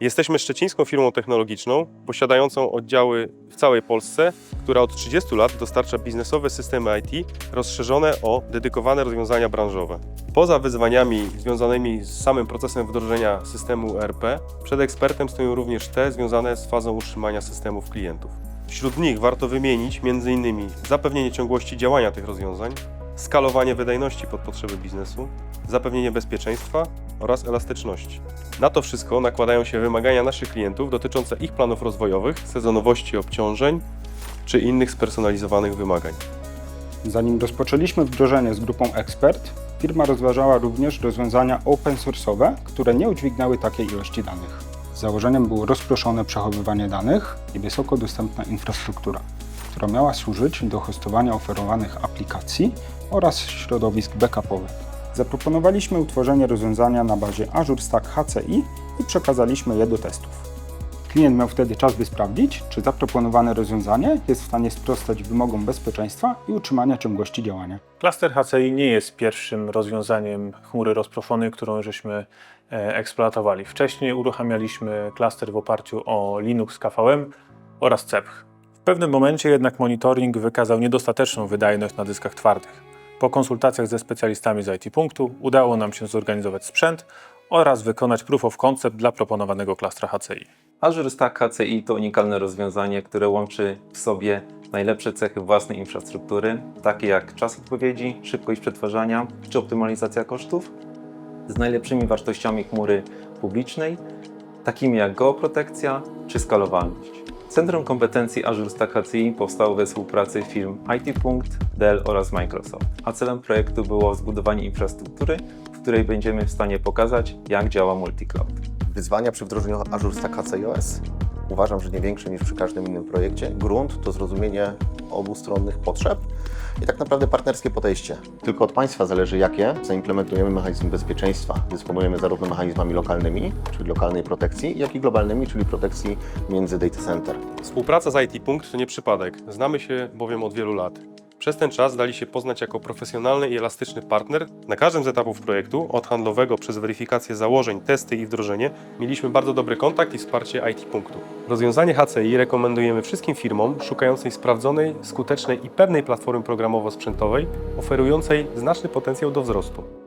Jesteśmy szczecińską firmą technologiczną posiadającą oddziały w całej Polsce, która od 30 lat dostarcza biznesowe systemy IT rozszerzone o dedykowane rozwiązania branżowe. Poza wyzwaniami związanymi z samym procesem wdrożenia systemu ERP, przed ekspertem stoją również te związane z fazą utrzymania systemów klientów. Wśród nich warto wymienić m.in. zapewnienie ciągłości działania tych rozwiązań, skalowanie wydajności pod potrzeby biznesu, zapewnienie bezpieczeństwa oraz elastyczności. Na to wszystko nakładają się wymagania naszych klientów dotyczące ich planów rozwojowych, sezonowości obciążeń czy innych spersonalizowanych wymagań. Zanim rozpoczęliśmy wdrożenie z grupą Expert, firma rozważała również rozwiązania open source'owe, które nie udźwignęły takiej ilości danych. Założeniem było rozproszone przechowywanie danych i wysoko dostępna infrastruktura, która miała służyć do hostowania oferowanych aplikacji oraz środowisk backupowych. Zaproponowaliśmy utworzenie rozwiązania na bazie Azure Stack HCI i przekazaliśmy je do testów. Klient miał wtedy czas, by sprawdzić, czy zaproponowane rozwiązanie jest w stanie sprostać wymogom bezpieczeństwa i utrzymania ciągłości działania. Klaster HCI nie jest pierwszym rozwiązaniem chmury rozproszonej, którą żeśmy e, eksploatowali. Wcześniej uruchamialiśmy klaster w oparciu o Linux KVM oraz CEPH. W pewnym momencie jednak monitoring wykazał niedostateczną wydajność na dyskach twardych. Po konsultacjach ze specjalistami z IT punktu udało nam się zorganizować sprzęt oraz wykonać proof of concept dla proponowanego klastra HCI. Azure Stack HCI to unikalne rozwiązanie, które łączy w sobie najlepsze cechy własnej infrastruktury, takie jak czas odpowiedzi, szybkość przetwarzania czy optymalizacja kosztów, z najlepszymi wartościami chmury publicznej, takimi jak geoprotekcja czy skalowalność. Centrum kompetencji Azure Stack HCI powstało we współpracy firm IT Punkt, Dell oraz Microsoft, a celem projektu było zbudowanie infrastruktury, w której będziemy w stanie pokazać, jak działa multicloud. Wyzwania przy wdrożeniu Azure Stack HCIOS uważam, że nie większe niż przy każdym innym projekcie. Grunt to zrozumienie obustronnych potrzeb i tak naprawdę partnerskie podejście. Tylko od Państwa zależy, jakie zaimplementujemy mechanizmy bezpieczeństwa. Dysponujemy zarówno mechanizmami lokalnymi, czyli lokalnej protekcji, jak i globalnymi, czyli protekcji między data center. Współpraca z IT Punkt to nie przypadek, znamy się bowiem od wielu lat. Przez ten czas dali się poznać jako profesjonalny i elastyczny partner. Na każdym z etapów projektu, od handlowego przez weryfikację założeń, testy i wdrożenie, mieliśmy bardzo dobry kontakt i wsparcie IT Punktu. Rozwiązanie HCI rekomendujemy wszystkim firmom szukającym sprawdzonej, skutecznej i pewnej platformy programowo-sprzętowej, oferującej znaczny potencjał do wzrostu.